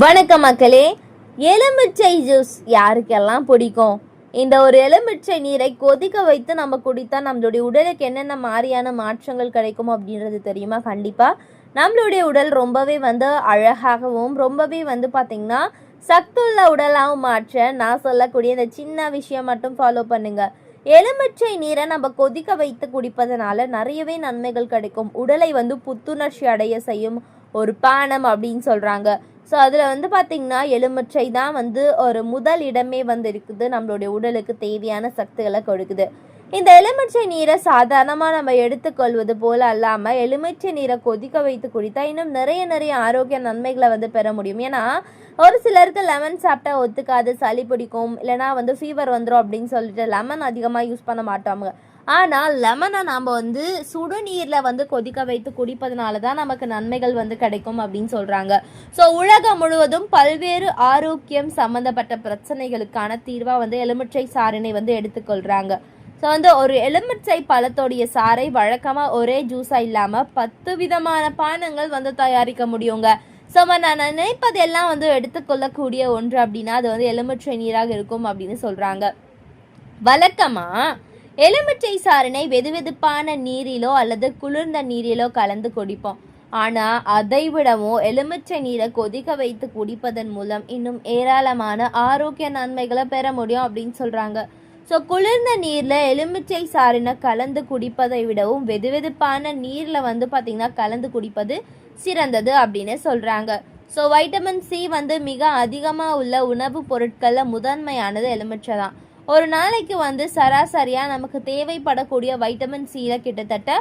வணக்கம் மக்களே எலுமிச்சை ஜூஸ் யாருக்கெல்லாம் பிடிக்கும்? இந்த ஒரு எலுமிச்சை நீரை கொதிக்க வைத்து நம்ம குடித்தா நம்மளுடைய உடலுக்கு என்னென்ன மாதிரியான மாற்றங்கள் கிடைக்கும் அப்படின்றது தெரியுமா? கண்டிப்பாக நம்மளுடைய உடல் ரொம்பவே வந்து அழகாகவும் ரொம்பவே வந்து பார்த்திங்கன்னா சத்துள்ள உடலாகவும் மாற்ற நான் சொல்லக்கூடிய இந்த சின்ன விஷயம் மட்டும் ஃபாலோ பண்ணுங்கள் எலுமிச்சை நீரை நம்ம கொதிக்க வைத்து குடிப்பதனால நிறையவே நன்மைகள் கிடைக்கும். உடலை வந்து புத்துணர்ச்சி அடைய செய்யும் ஒரு பானம் அப்படின்னு சொல்கிறாங்க ஸோ அதில் வந்து பார்த்திங்கன்னா எலுமிச்சை தான் வந்து ஒரு முதல் இடமே வந்து இருக்குது நம்மளுடைய உடலுக்கு தேவையான சக்திகளை கொடுக்குது. இந்த எலுமிச்சை நீரை சாதாரணமாக நம்ம எடுத்துக்கொள்வது போல அல்லாமல் எலுமிச்சை நீரை கொதிக்க வைத்து குடித்தா இன்னும் நிறைய நிறைய ஆரோக்கிய நன்மைகளை வந்து பெற முடியும். ஏன்னா ஒரு சிலருக்கு லெமன் சாப்பிட்டா ஒத்துக்காது சளி பிடிக்கும் இல்லைனா வந்து ஃபீவர் வந்துடும் அப்படின்னு சொல்லிட்டு லெமன் அதிகமாக யூஸ் பண்ண மாட்டோம் ஆனால் லெமனை நாம் வந்து சுடுநீரில் வந்து கொதிக்க வைத்து குடிப்பதனால தான் நமக்கு நன்மைகள் வந்து கிடைக்கும் அப்படின்னு சொல்கிறாங்க ஸோ உலகம் முழுவதும் பல்வேறு ஆரோக்கியம் சம்மந்தப்பட்ட பிரச்சனைகளுக்கான தீர்வாக வந்து எலுமிச்சை சாறினை வந்து எடுத்துக்கொள்கிறாங்க ஸோ வந்து ஒரு எலுமிச்சை பழத்தோடைய சாறை வழக்கமாக ஒரே ஜூஸாக இல்லாமல் பத்து விதமான பானங்கள் வந்து தயாரிக்க முடியுங்க. ஸோ நான் நினைப்பதெல்லாம் வந்து எடுத்துக்கொள்ளக்கூடிய ஒன்று அப்படின்னா அது வந்து எலுமிச்சை நீராக இருக்கும் அப்படின்னு சொல்கிறாங்க வழக்கமாக எலுமிச்சை சாறினை வெதுவெதுப்பான நீரிலோ அல்லது குளிர்ந்த நீரிலோ கலந்து குடிப்போம். ஆனால் அதை விடவும் எலுமிச்சை நீரை கொதிக்க வைத்து குடிப்பதன் மூலம் இன்னும் ஏராளமான ஆரோக்கிய நன்மைகளை பெற முடியும் அப்படின்னு சொல்கிறாங்க ஸோ குளிர்ந்த நீரில் எலுமிச்சை சாறினை கலந்து குடிப்பதை விடவும் வெதுவெதுப்பான நீரில் வந்து பார்த்திங்கன்னா கலந்து குடிப்பது சிறந்தது அப்படின்னு சொல்கிறாங்க ஸோ வைட்டமின் சி வந்து மிக அதிகமாக உள்ள உணவுப் பொருட்களில் முதன்மையானது எலுமிச்சை தான். ஒரு நாளைக்கு வந்து சராசரியாக நமக்கு தேவைப்படக்கூடிய வைட்டமின் சியில் கிட்டத்தட்ட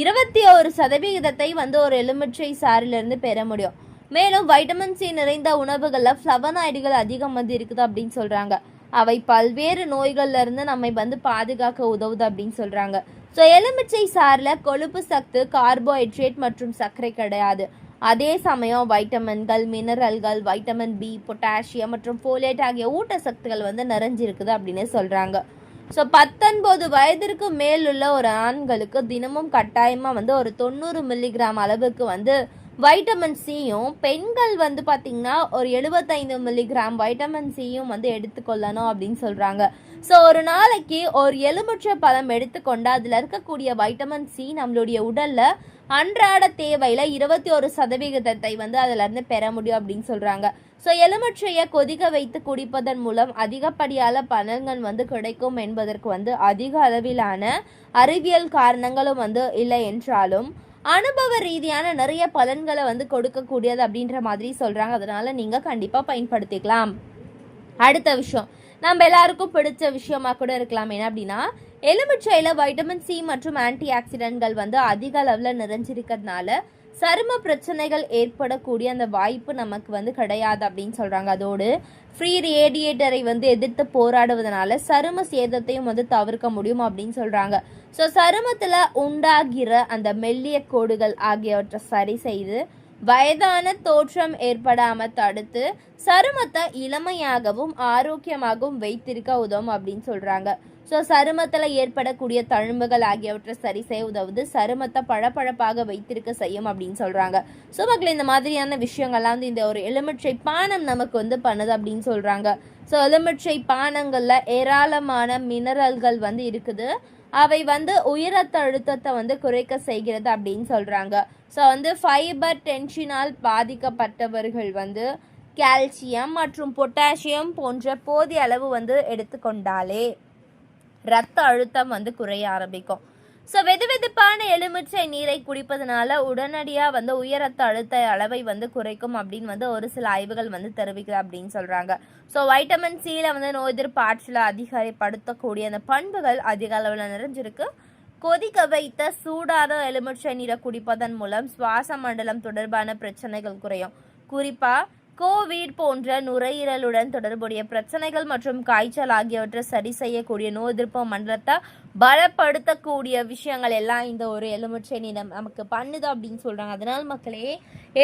இருபத்தி ஒரு சதவிகிதத்தை வந்து ஒரு எலுமிச்சை சாறிலிருந்து பெற முடியும். மேலும் வைட்டமின் சி நிறைந்த உணவுகளில் ஃப்ளவனாய்டுகள் அதிகம் வந்து இருக்குது அப்படின்னு சொல்கிறாங்க அவை பல்வேறு நோய்கள்லேருந்து நம்மை வந்து பாதுகாக்க உதவுது அப்படின்னு சொல்கிறாங்க ஸோ எலுமிச்சை சாறில் கொழுப்பு சத்து கார்போஹைட்ரேட் மற்றும் சர்க்கரை கிடையாது. அதே சமயம் வைட்டமின்கள் மினரல்கள் வைட்டமின் பி பொட்டாசியம் மற்றும் ஃபோலேட் ஆகிய ஊட்டச்சத்துக்கள் வந்து நிறைஞ்சிருக்குது அப்படின்னு சொல்கிறாங்க ஸோ பத்தொன்பது வயதிற்கு மேலுள்ள ஒரு ஆண்களுக்கு தினமும் கட்டாயமாக வந்து ஒரு தொண்ணூறு மில்லிகிராம் அளவுக்கு வந்து வைட்டமின் சியும் பெண்கள் வந்து பார்த்திங்கன்னா ஒரு எழுபத்தைந்து மில்லிகிராம் வைட்டமின் சியும் வந்து எடுத்துக்கொள்ளணும் அப்படின்னு சொல்கிறாங்க ஸோ ஒரு நாளைக்கு ஒரு எலுமிச்சை பழம் எடுத்துக்கொண்டு அதில் இருக்கக்கூடிய வைட்டமின் சி நம்மளுடைய உடலில் அன்றாட தேவையில் இருபத்தி ஒரு சதவிகிதத்தை வந்து அதிலேருந்து பெற முடியும் அப்படின்னு சொல்கிறாங்க ஸோ எலுமிச்சையை கொதிக்க வைத்து குடிப்பதன் மூலம் அதிகப்படியான பலன்கள் வந்து கிடைக்கும் என்பதற்கு வந்து அதிக அளவிலான அறிவியல் காரணங்களும் வந்து இல்லை என்றாலும் அனுபவ ரீதியான நிறைய பலன்களை வந்து கொடுக்கக்கூடியது அப்படின்ற மாதிரி சொல்கிறாங்க அதனால் நீங்கள் கண்டிப்பாக பயன்படுத்திக்கலாம். அடுத்த விஷயம். நம்ம எல்லாருக்கும் பிடிச்ச விஷயமா கூட இருக்கலாம். என்ன அப்படின்னா எலுமிச்சையில் வைட்டமின் சி மற்றும் ஆன்டி ஆக்சிடென்ட்கள் வந்து அதிக அளவில் நிறைஞ்சிருக்கிறதுனால சரும பிரச்சனைகள் ஏற்படக்கூடிய அந்த வாய்ப்பு நமக்கு வந்து கிடையாது அப்படின்னு சொல்கிறாங்க அதோடு ஃப்ரீ ரேடியேட்டரை வந்து எதிர்த்து போராடுவதனால சரும சேதத்தையும் வந்து தவிர்க்க முடியும் அப்படின்னு சொல்கிறாங்க ஸோ சருமத்தில் உண்டாகிற அந்த மெல்லிய கோடுகள் ஆகியவற்றை சரி செய்து வயதான தோற்றம் ஏற்படாமல் தடுத்து சருமத்தை இளமையாகவும் ஆரோக்கியமாகவும் வைத்திருக்க உதவும் அப்படின்னு சொல்கிறாங்க ஸோ சருமத்தில் ஏற்படக்கூடிய தழும்புகள் ஆகியவற்றை சரி செய்ய உதவுது சருமத்தை பழப்பழப்பாக வைத்திருக்க செய்யும் அப்படின்னு சொல்கிறாங்க ஸோ மக்கள் இந்த மாதிரியான விஷயங்கள்லாம் வந்து இந்த ஒரு எலுமிச்சை பானம் நமக்கு வந்து பண்ணுது அப்படின்னு சொல்கிறாங்க ஸோ எலுமிச்சை பானங்களில் ஏராளமான மினரல்கள் வந்து இருக்குது. அவை வந்து உயர் ரத்த அழுத்தத்தை வந்து குறைக்க செய்கிறது அப்படின்னு சொல்கிறாங்க ஸோ வந்து ஃபைபர் டென்ஷனால் பாதிக்கப்பட்டவர்கள் வந்து கால்சியம் மற்றும் பொட்டாசியம் போன்ற போதிய அளவு வந்து எடுத்துக்கொண்டாலே ரத்த அழுத்தம் வந்து குறைய ஆரம்பிக்கும். ஸோ வெது வெதுப்பான எலுமிச்சை நீரை குடிப்பதனால உடனடியாக வந்து உயர் ரத்த அழுத்த அளவை வந்து குறைக்கும் அப்படின்னு வந்து ஒரு சில ஆய்வுகள் வந்து தெரிவிக்குது அப்படின்னு சொல்கிறாங்க ஸோ வைட்டமின் சியில் வந்து நோய் எதிர்ப்பு ஆற்றலை அதிகரிப்படுத்தக்கூடிய அந்த பண்புகள் அதிக அளவில் நிறைஞ்சிருக்கு. கொதிக்க வைத்த சூடாத எலுமிச்சை நீரை குடிப்பதன் மூலம் சுவாச மண்டலம் தொடர்பான பிரச்சனைகள் குறையும். குறிப்பாக கோவிட் போன்ற நுரையீரலுடன் தொடர்புடைய பிரச்சனைகள் மற்றும் காய்ச்சல் ஆகியவற்றை சரி செய்யக்கூடிய நோய் எதிர்ப்பு மண்டலத்தை பலப்படுத்தக்கூடிய விஷயங்கள் எல்லாம் இந்த ஒரு எலுமிச்சை நீரை நமக்கு பண்ணுது அப்படின்னு சொல்கிறாங்க அதனால் மக்களே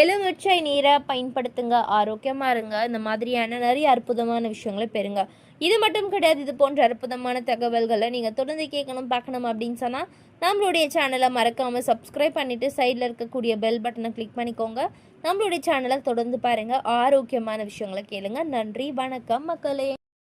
எலுமிச்சை நீரை பயன்படுத்துங்க ஆரோக்கியமாக இருங்க. இந்த மாதிரியான நிறைய அற்புதமான விஷயங்களை பெறுங்க. இது மட்டும் கிடையாது இது போன்ற அற்புதமான தகவல்களை நீங்கள் தொடர்ந்து கேட்கணும் பார்க்கணும் அப்படின்னு சொன்னால் நம்மளுடைய சேனலை மறக்காமல் சப்ஸ்கிரைப் பண்ணிவிட்டு சைடில் இருக்கக்கூடிய பெல் பட்டனை கிளிக் பண்ணிக்கோங்க. நம்மளுடைய சேனலை தொடர்ந்து பாருங்கள் ஆரோக்கியமான விஷயங்களை கேளுங்க. நன்றி வணக்கம் மக்களே.